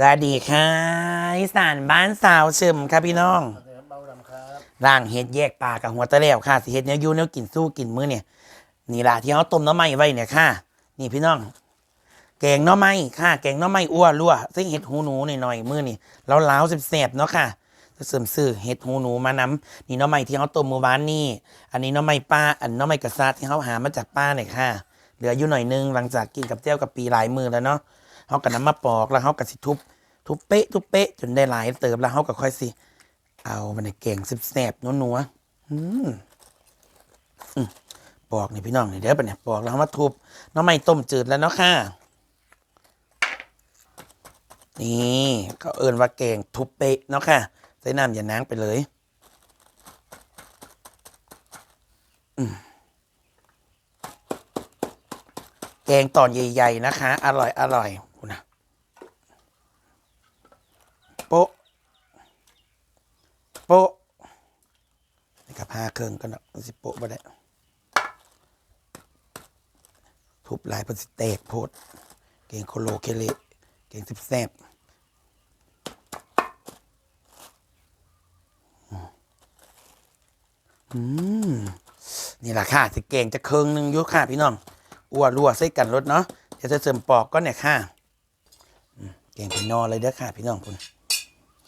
สวัสดีค่ะอีสานบ้านสาวเฉิมค่ะพี่น้องเนื้อเบาดำครับร่างเฮ็ดแยกปลากับหัวตะแล้วค่ะสิเฮ็ดเนี้ยอยูเนี้ยกินสู้กินมื้อเนี่ยนี่ล่ะที่เขาต้มน้ำไม้ไว้เนี่ยค่ะ นี่พี่น้อง แกงหน้อไม้ค่ะ แกงหน้อไม้อ้วนรั่วซึ่งเห็ดหูหนูหน่อยๆมื้อนี่แล้วล้าวๆแสบๆเนาะค่ะจะเสริมซื้อเห็ดหูหนูมานำนี่หน้อไม้ที่เขาต้มเมื่อวานนี่อันนี้หน้อไม้ป้าอันหน้อไม้กระซาดที่เขาหามาจากป้าเนี่ยค่ะเหลืออยู่หน่อยนึงหลังจากกินกับเจ้ากับปีหลายมือแล้วเนาะ เขาก็นำมาปอกแล้วเขาก็สิทุบทุบเป๊ะทุบเป๊ะจนได้หลายเติบแล้วเขาก็ค่อยสิ เอามันในแกงสิบแสบนัวนัวๆอืมปอกนี่พี่น้องนี่เดี๋ยวปะเนี่ยปอกแล้วเอามาทุบน้องไม่ต้มจืดแล้วเนาะค่ะนี่เขาเอินว่าแกงทุบเป๊ะเนาะค่ะใส่น้ำอย่านางไปเลยแกงตอนใหญ่ ๆ นะคะ อร่อยอร่อยคุณนะ โป๊ะโป๊ะนี่กับผ้าเครื่องกันนะสิโป๊ะบ่ได้ทุบหลายเป็นสิแตกโพด เก่งโคโลเคเลเก่งสิบแซบอืมนี่แหละค่ะสิเก่งจะเคิงหนึ่งยุค่ะพี่น้องอ้วนรัวใส่กันรถเนาะจะเสริมปอกก็เนี่ยค่ะเก่งเป็นนอเลยเด้อค่ะพี่น้องคุณ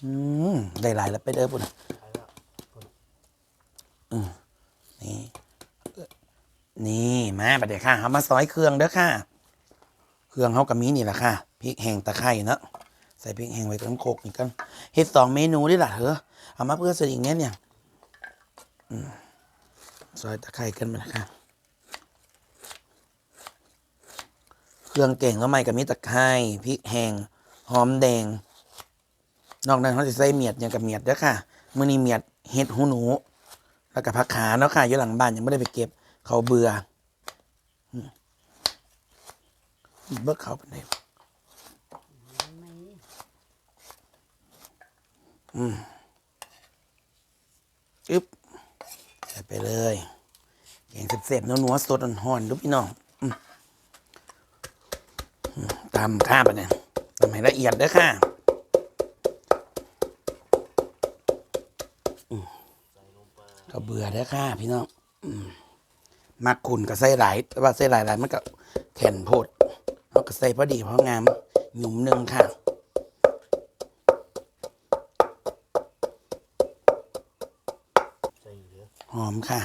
อืมได้หลายแล้วไปเด้อปุ่นอืมนี่ นี่มาบัดเดี๋ยวค่ะเอามาซอยเครื่องเด้อค่ะ เครื่องเขากับมีนี่แหละค่ะพริกแห้งตะไคร้เนาะใส่พริกแห้งไว้กับน้ำโคกนี่กันเฮ็ดสองเมนูนี่แหละเหรอเอามาเพื่อสริงเนี้ยเนี่ยซอยตะไคร้กันมาละค่ะเครื่องเก่งแล้วไม่กับมีตะไคร้พริกแห้งหอมแดง นอกนั้นเขาจะใส่เมียดอย่างกับเมียดเด้อค่ะมื้อนี้เมียดเห็ดหูหนู แล้วก็ผักขาเนาะค่ะอยู่หลังบ้านยังไม่ได้ไปเก็บ เขาเบื่อเบิกเขาไปไหนอืมอึ๊บใส่ไปเลยแกงเสบๆนัวๆสดอ่อนๆดูพี่น้องอืมตามข้าไปเนี่ยทำให้ละเอียดเด้อค่ะ ก็เบื่อแล้วค่ะพี่น้องมักขุนกับไส้หลายแต่ว่าไส้หลายหลายมันก็แข็นโพดเอาก็ใส่พอดีพองามหนุ่มหนึ่งค่ะหอมค่ะ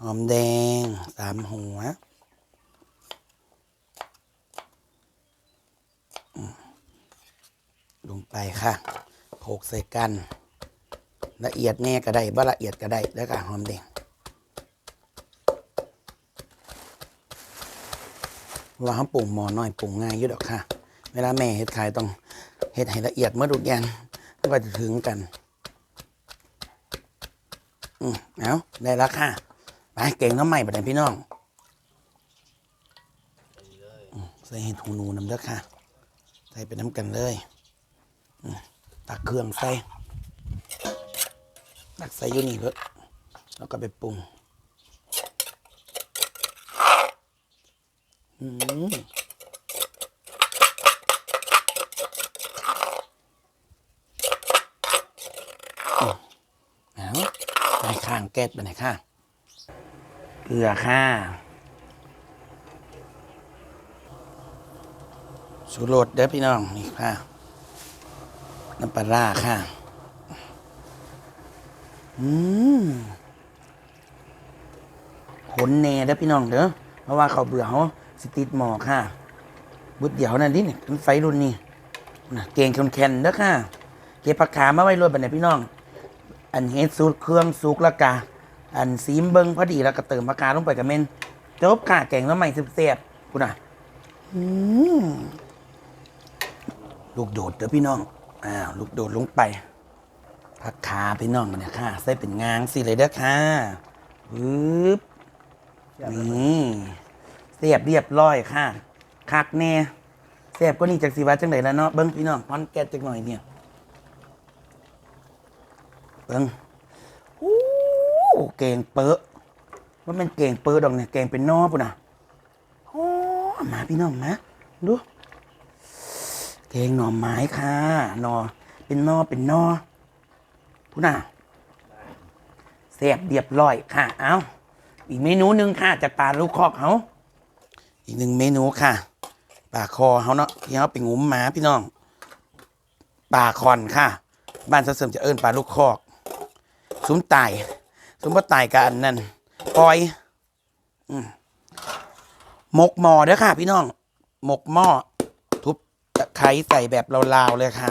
หอมแดงสามหัวลงไปค่ะ กใส่กันละเอียดแน่ก็ได้บ่ละเอียดก็ได้แล้วก็หอมแดงว่าเขาปรุงหมอน้อยปรุงง่ายอยู่ดอกค่ะ เวลาแม่เฮ็ดขายต้องเฮ็ดให้ละเอียดเมื่อทุกอย่างมันก็จะถึงกัน อืมเอาได้แล้วค่ะไปเก่งน้ำใหม่ประเด็นพี่น้องใส่เห็ดหูนูน้ำเด้อค่ะ ใส่ไปน้ำกันเลยอืม ตักเครื่องใส่ตักใส่อยู่นี่เลยแล้วก็ไปปรุงอืมเอาไปข้างแก๊สไปไหนค่ะเกลือค่ะสูรสเด้อพี่น้อง นี่ค่ะ น้ำปลาร้าค่ะ อืมขนแหน่เด้อพี่น้องเด้อ เพราะว่าเขาเบื่อเขาสติดหมอค่ะ บุดเดี๋ยวนั่นดิเนี่ยเป็นไฟรุ่นนี้นะเก่งแคนๆเด้อค่ะ เก็บผักขามาไว้รวดบันไดพี่น้อง อันเฮ็ดสูตรเครื่องสุกล้วกะอันซีมเบิงพอดีแล้วก็เติมผักกาลงไปกับเมนจบค่ะแกงน้ำใหม่เสียบๆกูน่ะอืมลูกโดดเด้อพี่น้อง อ้าวลูกโดดลงไปผักขาพี่น้องเนี่ยค่ะใส่เป็นงางสิเลยเด้อค่ะปึ๊บนี่เสียบเรียบร้อยค่ะคักแน่เสียบก็นี่จากสีวัดจังไหนแล้วเนาะเบิ้งพี่น้องพอนแก๊สจักหน่อยเนี่ยเบิ้งอู้เก่งเปอะว่ามันเก่งเปอะดอกเนี่ยเก่งเป็นนอปุ่นอะโอ้มาพี่น้องมาดู แกงหน่อไม้ค่ะหน่อเป็นหนอเป็นหนอพูดน่ะแซ่บเรียบร้อยค่ะ เอาอีกเมนูหนึ่งค่ะจากปลาลูกคอกเขาอีกหนึ่งเมนูค่ะปลาคอเขาเนาะที่เขาไปงุ้มหมาพี่น้องปลาคอนค่ะ บ้านเสริมจะเอิ้นปลาลูกคอกซุ้มไต่ซุ้มปลาไต่กับอันนั้นปล่อยอืมหมกหม้อเด้อค่ะ พี่น้อง หมกหม้อ ไคร้ใส่แบบลาวๆเลยค่ะ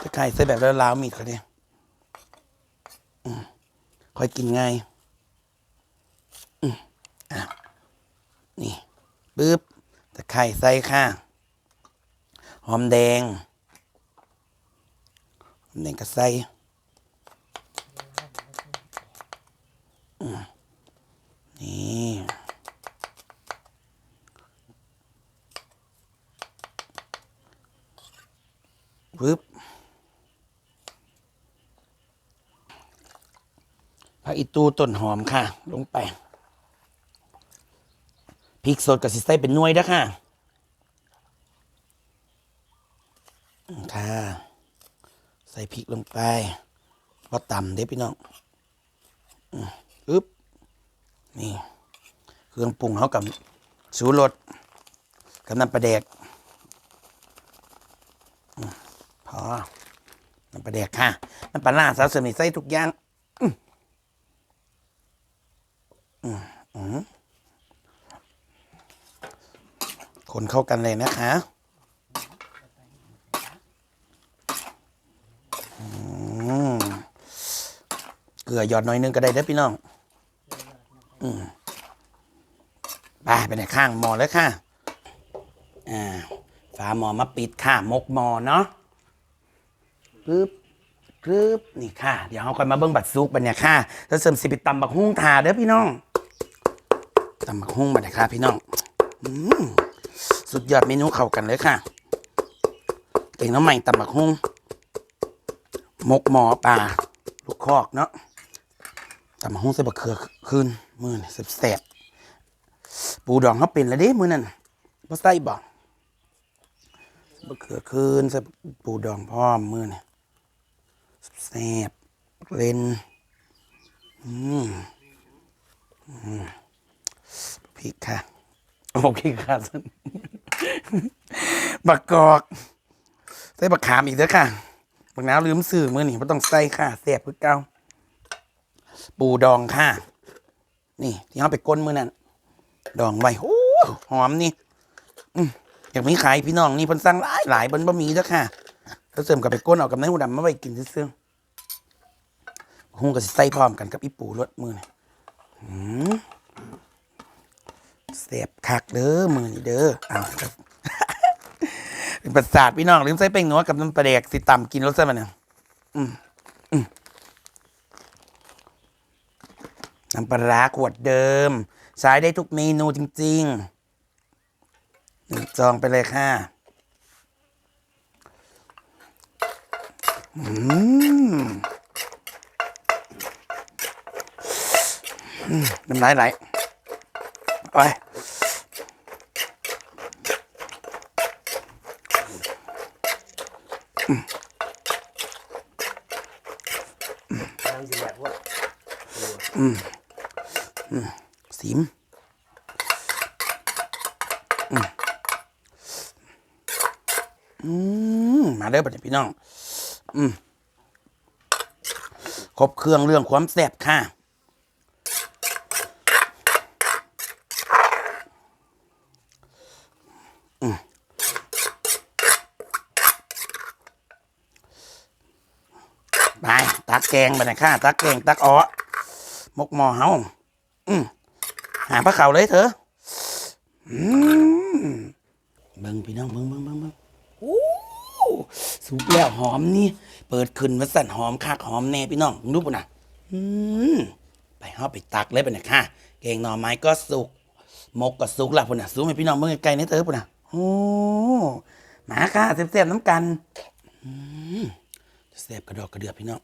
ตะไคร้ใส่แบบลาวๆมีดเขาเนี่ยอค่อยกินง่ายอืมอะนี่ปึ๊บตะไคร้ใส่ค่ะ หอมแดง หอมแดงก็ใส่นี่ ปึ๊บผักอีตูต้นหอมค่ะ ลงไปพริกสดกับสิใส่เป็นน่วยเด้ค่ะ ค่ะ ใส่พริกลงไปพอต่ำเด้พี่น้องอืมปึ๊บ นี่ เครื่องปรุงเขากับสูรสกับน้ำปลาแดกอืม พอน้ำปลาแดกค่ะน้ำปลาล่าสาวเสริมนี่ใส่ทุกอย่างอืมอืมคนเข้ากันเลยนะคะเกลือหยอดหน่อยนึงก็ได้เด้อพี่น้องไปไปไหนข้างหมอแล้วค่ะ อ่า ฝาหมอมาปิดค่ะ มกหมอเนาะ ปึ๊บปึ๊บนี่ค่ะ เดี๋ยวเราค่อยมาเบิ้งบัตรซุกบันเนี่ยค่ะแล้วเสริมสิไปตำบักฮุ้งทาเด้อพี่น้องตำบักฮุ้งบันเนี่ยค่ะพี่น้องอสุดยอดเมนูเข้ากันเลยค่ะเองน้ำใหม่ตำบักฮุ้งมกหมอปลาลูกคอกเนาะตำบักฮุ้งใส่บักเขือคืนมือนี่แสบๆปูดองเขาเป็นแล้วเด้มือนั่นบ่ใส่บ่บะเขือคืนใส่ปูดองพร้อมมือนี่ แซ่บเล่นอืมอืมพริกค่ะโอเคค่ะบักกอกใส่บักขามอีกเด้อค่ะบักน้ำลืมสื่อมือนี่ไม่ต้องใส่ค่ะแซ่บคือเก่าปูดองค่ะ นี่ ที่เขาไปก้นมือนั่นดองไว้โอ้หอมนี่อืมอยากมีขายพี่น้องนี่เพิ่นสั่งหลายหลายเพิ่นบ่มีจ้ะค่ะก็เสริมกับไปก้นเอากับในหูดำมาไว้กินซื่อๆ หุงก็สิใส่พร้อมกันกับอีปูรสมือนี่เสียบคักเด้อมือนี่เด้ออ้าวเป็นประสาทพี่น้องลืมใส่แป้งนัวกับน้ำปลาแดกสิต่ำกินรสซะมันเนี่ยอืมอืมน้ำปลาร้าขวดเดิม ใช้ได้ทุกเมนูจริงๆนี่จองไปเลยค่ะอืมอืม น้ำลายไหลโอ้ยทางสิแยกว่าสิมอืมอืมมาเด้อบัดนี้พี่น้อง อืมครบเครื่องเรื่องความแซ่บค่ะ อืมไป ตักแกงไปนะค่ะตักแกงตักอ้อมกหมอเฮาอืมหาพระเขาเลยเถอะอืมเบิ่งพี่น้องเบิ่งเบิ่งเบิ่งเบิ่งโอ้สุกแล้วหอมนี่ เปิดขึ้นมาสั่นหอมคักหอมแน่พี่น้องดูปุ่นนะอืมไปเฮาไปตักเลยไปนะค่ะแกงหน่อไม้ก็สุกมกก็สุกละปุ่นน่ะสุกให้พี่น้องเบิ่งไกลๆนี่เถอะปุ่นน่ะโอ้หมาค่ะแซ่บๆน้ำกันอืมแซ่บกระดอกกระเดือบพี่น้อง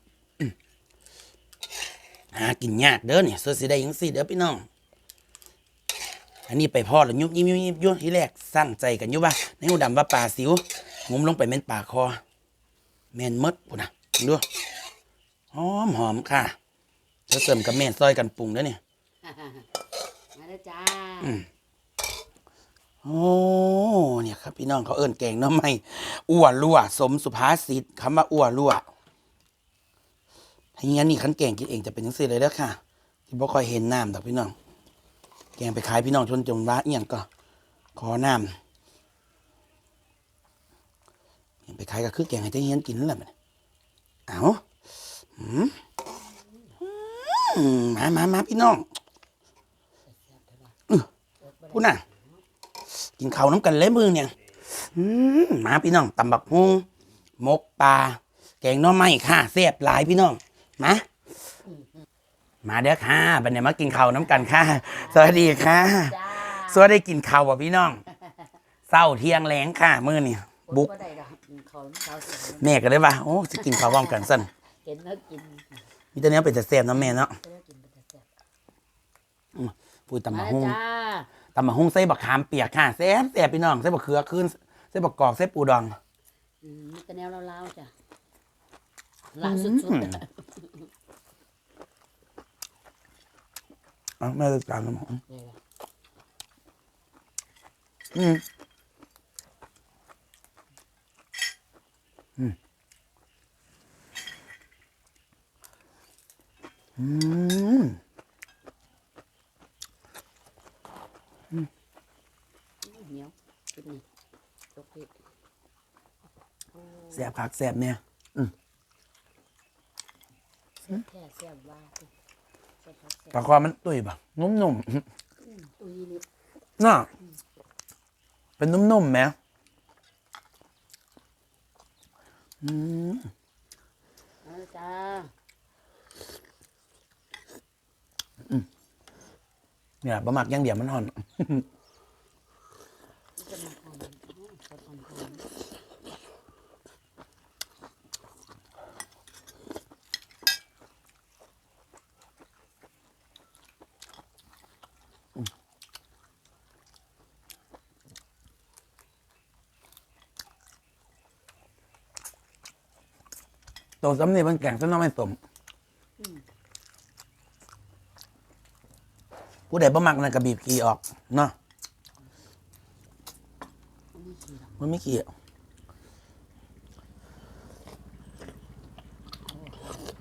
หากินยากเด้อเนี่ยเสื้อสีได้ยังสีเด้อพี่น้อง อันนี้ไปพ่อแล้วยุบยิบยิบยิบอยุ่ที่แรกสร้างใจกันอยุว่าในหูดำว่าปลาสิวงมลงไปเม็นปลาคอแม่นมดปุ่นนะดูหอมหอมค่ะแล้วเสริมกับแม่นซอยกันปรุงแล้วเนี่ยมาแล้วจ้าโอ้เนี่ยครับ พี่น้องเขาเอิ้นแกงหน้ำไม่อ้วนรั่วสมสุภาษิตคำว่าอ้วนรั่ว ถ้าอย่างนั้นนี่ขันแกงกินเองจะเป็นยังไงเลยเด้อค่ะ ที่บ่ค่อยเห็นน้ำดอกพี่น้อง แกงไปขายพี่น้องชนจงว่าเอียงก็ ขอน้ำไปขายก็คือแกงให้เจ๊เฮียนกินนั่นแหละมันเอาอืมอืมมามามาพี่น้องอื้อพูดน่ะ กินข้าวน้ำกันเลยมือเนี่ยอืมมาพี่น้องตำบักฮุงมกปลาแกงน้อไม้ค่ะแซ่บหลายพี่น้อง มา มาเด้อค่ะบันเนี่ยมากินข้าวน้ำกันค่ะ สวัสดีค่ะ จ้าสวัสดีกินข้าวบ่พี่น้อง เศร้าเที่ยงแรงค่ะ มื้อนี่บุกบ่ได้ดอกเขาเขาเสียแม่ก็เลยว่าโอ้สิกินข้าวพร้อมกันสั่นเห็นแล้วกินมีแต่เนี้ยเป็นแต่แซ่บเนาะแม่เนาะเห็นแล้วกินไปแต่แซ่บพูดตำมาบักแล้วฮุงจ้าตำบักฮุงใส่บักขามเปียกค่ะแซ่บแซ่บพี่น้องใส่บักเขือขึ้นใส่บักกอกใส่ปูดอง อืมมีแต่แนวลาวๆจ้ะลาวสุดอืมๆ อาแม่จะจานน้ำหอมเลยล่ะอืมอืมอืมเหนียวกินนี่ยกเผ็ดแซ่บคักแซ่บเนี่ยแซ่บแท้แซ่บว่า ปลาคอมันตุยปะนุ่มอืมอุ้ยนี่ๆน่ะเป็นนุ่มๆไหมอืมมาแล้วจ้าเนี่ยบะหมักอย่างเดียวมันห่อน นี่จะมาทำอ๋อเขาทำทำ ตัวซ้ำนี่มันแกงซะน้องไม่สมผู้ใดบะหมักนั่นก็บีบขี้ออกเนาะอันนี้ขี้ดอกมันไม่ขี้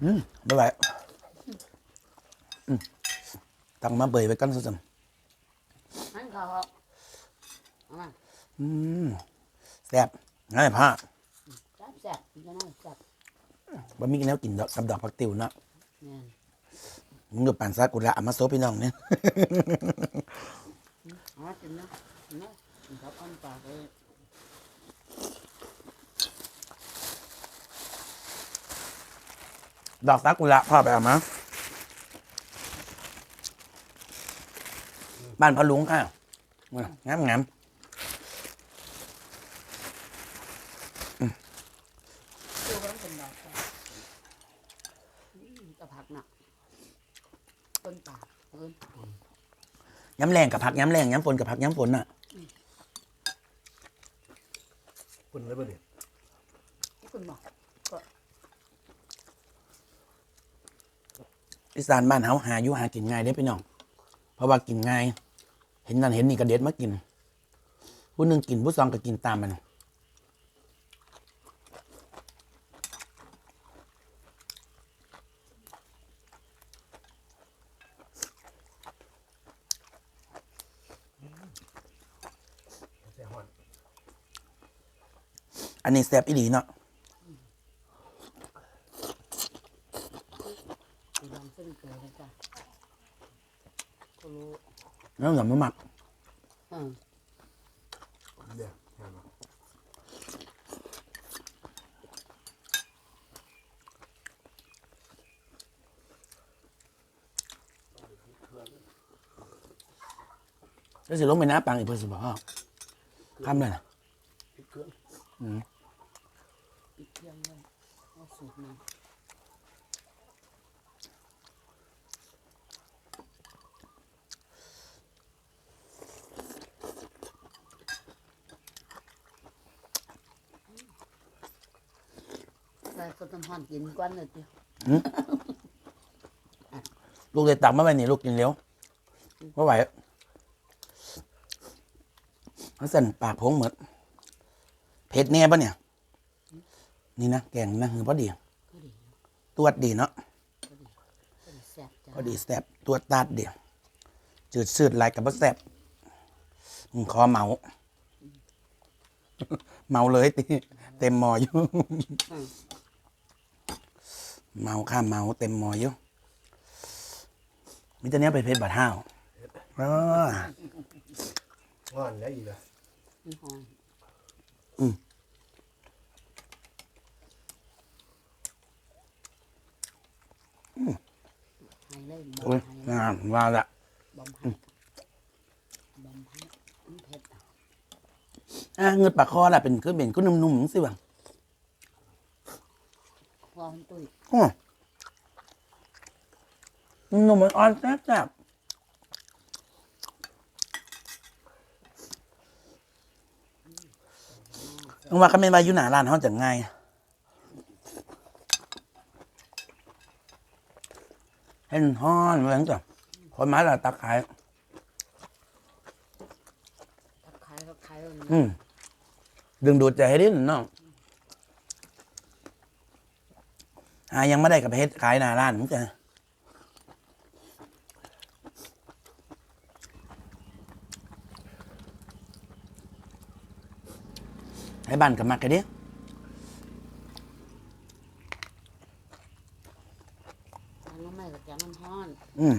อืมไม่ไหวอืมตั้งมาเบยไปกันสุดนั่นเขาเอาเอามาๆอืมแซ่บง่ายผ้า แซ่บแซ่บมันจะน่าแซ่บบะมีแนวกินดอกกับดอกผักติวเนาะแม่นมึงดูปั่นซากุระเอามาโซพี่น้องเนี่ยเอามากินนะกินนะกินครับอ้อมปากเลยดอกซากุระพ่อไปเอามาบ้านพะลุงค่ะงามงามตัวก็ต้องเป็นดอกจ้ะอืมกระผักหนักต้นปากเอิ้น ๆ ย้ำแรงกับผักย้ำแรงย้ำฝนกับผักย้ำฝนน่ะคุณเลยบ่เนี่ยที่คุณบอกอีสานบ้านเฮาหาอยู่หากินง่ายได้อพี่น้อง เพราะว่ากินง่าย เห็นนั่นเห็นนี่ก็เด็ดมากิน ผู้หนึ่งกินผู้สองก็กินตามมัน ใส่หอน อั นนี้แซ่บอีหลีเนาะสีดำเส้นเกลือเลยจ้ะก็รู้แล้วหน่อมะหมักอืมเดี๋ยวงานมาแล้วสิลงไปน้าปังอีกเพื่อสิบอกว่าคำเลยนะพริกเครื่องูใส่สดน้ำหอมกินก้นเลยจีลูกเลยตักมาไปนี่ลูกกินเร็วไม่ไหวมันสั่นปากพงเหมือนเผ็ดแน่ปะเนี่ย นี่นะแกงนะคือพอดีก็ดีตรวจดีเนาะก็ดีก็ดีแซ่บจ้าพอดีแซ่บตรวจตาดเดียวจืดสืดลายกับบ่แซ่บอืมคอเมา เมาเลยติเต็มหมออยู่เมาข้ามเมาเต็มหมออยู่มิตรเนี้ยไปเพชรบาดห้าวอ้างอนแล้วอีกอะมันหอมให้เลยบอ โอ้ยมให้งามว่าละบอมให้บอมให้มันเผ็ดอะอะเงืดปากคอล่ะเป็นคือเป็นก็นุ่มๆสิบังพอมันตุ้ยอ้อนุ่มมันอ่อนแซ่บๆต้องว่าก็ไม่นว่าอยู่หน้าร้านเขาจะง่าย เห็นห้อนเหมือนกันคนมาและตักขายถ้าขายก็ขายมันอืมดึงดูดใจให้ดิ้นน้องหายังไม่ได้กับเพชรขายหน้าร้านมึงจ้ะให้บ้านกับมักกันดิทำน้ำไม่กับแกงน้ำห้อน อืม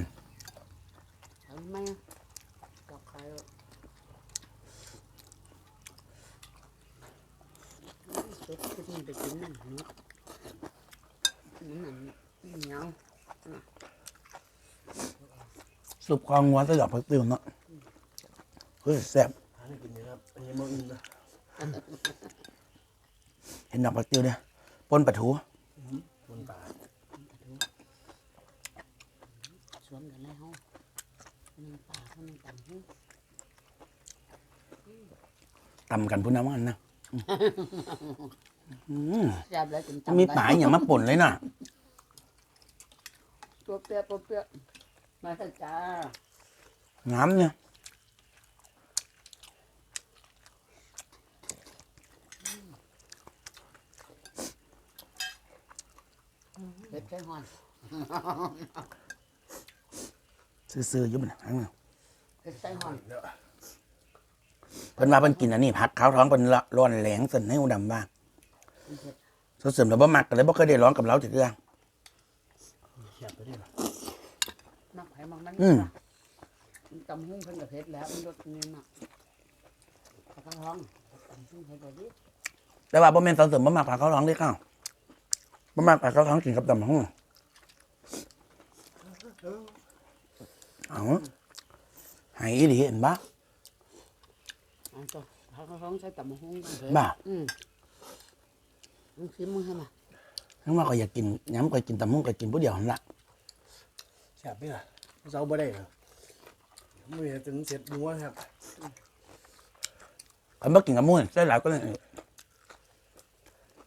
ทำไม่กับขายสุดที่ไปกินนั่นนี่นั่นเหนียว สุปคองัวสยบผักติวเนาะเฮ้ยแซ่บหาให้กินนะครับอันนี้โมอินนะเห็นดอกผักติวเนี่ยปนปลาทูบนป่าสวนกันแล้วนึ่งปลาเขานึ่งตำหูตำกันพุ่นน้ำมันนะอืมแซ่บแล้วจนจำมีปลาอย่างมาป่นเลยน่ะ ตัวเปรี้ยวตัวเปรี้ยว มาเถอะจ้าน้ำเนี่ยเผ็ดใช่หอนซื่อๆอยู่มันทั้งนั้นเผ็ดใช่หอนเดี๋ยวเพิ่นว่าเพิ่นกินอันนี้ผักขาวท้องเพิ่นละร้อนแหลงสั่นให้หูดำบ้างมันเผ็ดสดเสริมแล้วบ่มักกันเลยบ่เคยได้ร้องกับเราจักเรื่อง เขียบไปดิล่ะ มักไผ่มักมัน อืมมันตำหุ้งเพิ่นกับเผ็ดแล้วมันรสเงี้ยมากข้าวท้องตำหุ้งเผ็ดแบบนี้แต่ว่าบ่แม่นสดเสริมบ่มักผักขาวท้องเด้ข้าวบ่มักผักขาวท้องกินกับตำบักหุ่งเอาใหายอีหลีเห็นบ่อันตัวข้าวท้องใช้ตำหุ้งกันเผ็ดบ่าอืมมึงซื้อมึงให้มาทั้งว่าก็อยากกินย้ำก็กินตำบักหุ่งก็กินผู้เดียวนั่นล่ะแซ่บนี่ล่ะ เสาบ่ได้เหรอไม่มีถึงเสร็จนัวครับคันบ่กินกับหมู่ใส่หลายก็เลย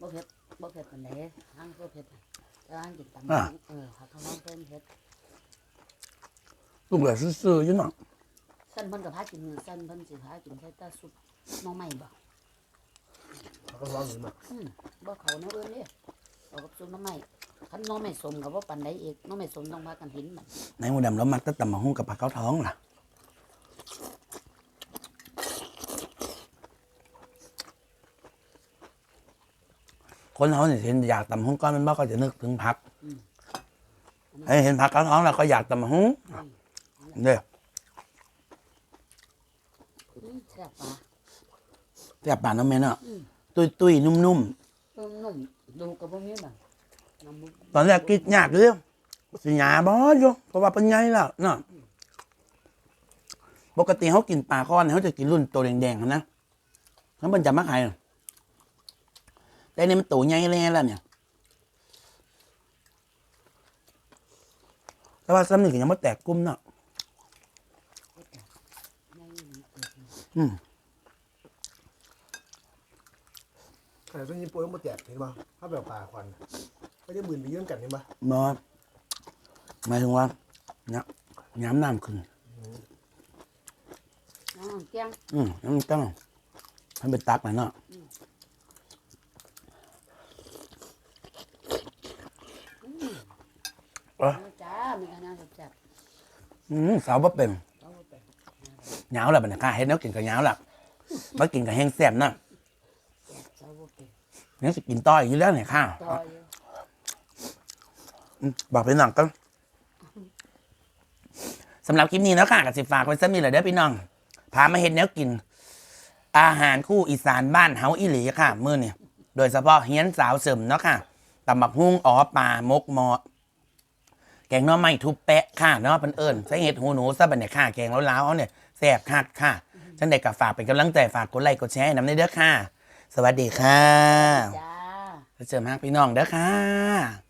บ่เผ็ดบ่เผ็ดปานใดห้างบ่เผ็ดน่ะแต่ห้างกินตำหุ้งเออข้าวท้องเพิ่นเผ็ดลูกเหลือซื่อๆอยู่เนาะสั้นเพิ่นกับพากินสั้นเพิ่นสิพากินใส่ตาซุปหน้องใหม่บ่เขาก็ร้องอยู่มาอืมบ่เขาแนวอื่นเด้เอากับซุปหน้องใหม่ คันหน้องใหม่สมกับบ่ปานใดอีกหน้องใหม่สมต้องพากันเห็นมันในหูดำแล้วมักแต่ตำบักหุ่งกับผักขาวท้องล่ะคนเขาเนี่ยเห็นอยากตำบักหุ่งก้อนมันบ่ก็จะนึกถึงผักให้เห็นผักขาวท้องแล้วก็อยากตำบักหุ่งเด้ออืมแซ่บปลาแซ่บปานน้ำแม่เนาะตุ้ยตุ้ยๆนุ่มนุ่มๆดูกับบ่มีบ่น้ำมุกๆ ตอนแรกกินยากเลยสิหยาบ่อยู่เพราะว่าเป็นไงล่ะเนาะปกติเขากินปลาค้อนเขาจะกินรุ่นตัวแดงๆนะเขาเป็นจะมาขายแต่นี่มันตัวใหญ่แล้วล่ะเนี่ยแต่ว่าซ้ำนี่ก็ยังไม่แตกกุ้มเนาะอืมขนาดต้นยิปโป้ยังมาแจกเห็นป่ะถ้าแบบปลาควัน ไม่ได้หมื่นไปเยื่อมกันเห็นป่ะบอหมายถึงว่าน้ำน้ำน้ำขึ้นน้องแก้งอืมน้ำต้องทำเป็นตักนะเนาะเอาจ้ามีขนาดแซ่บอืมสาวบ่เป็นๆเอาไปหยาวแล้วบัดนี้ค่ะเฮ็ดแนวกินกับหยาวแล้วมากินกับแห้งแซ่บเนาะแซ่บเอาไปยังสิกินต่ออีกอยู่แล้วเนี่ยค่ะ ต่ออยู่อืม บอกไปหน่องก็สำหรับคลิปนี้เนาะค่ะกับสิฝากไว้ซะมีเหลยเด้อพี่น้อง พามาเห็นแนวกิน อาหารคู่อีสานบ้านเฮาอีหลีค่ะมื้อนี่โดยเฉพาะเฮียนสาวเสริมเนาะค่ะตำบักฮุ้งอ๋อปลามกหมอแกงหน้อไม้ทุบแปะค่ะเนาะเป็นเอิญใส่เห็ดหูหนูซะบัดเนี่ยค่ะ แกงล้าวๆเอาเนี่ยแซ่บคักค่ะจังไดก็ฝากเป็นกำลังใจฝากกดไลค์กดแชร์ให้นำได้เด้อค่ะ สวัสดีค่ะจ้าแล้วเจอมากพี่น้องเด้อค่ะ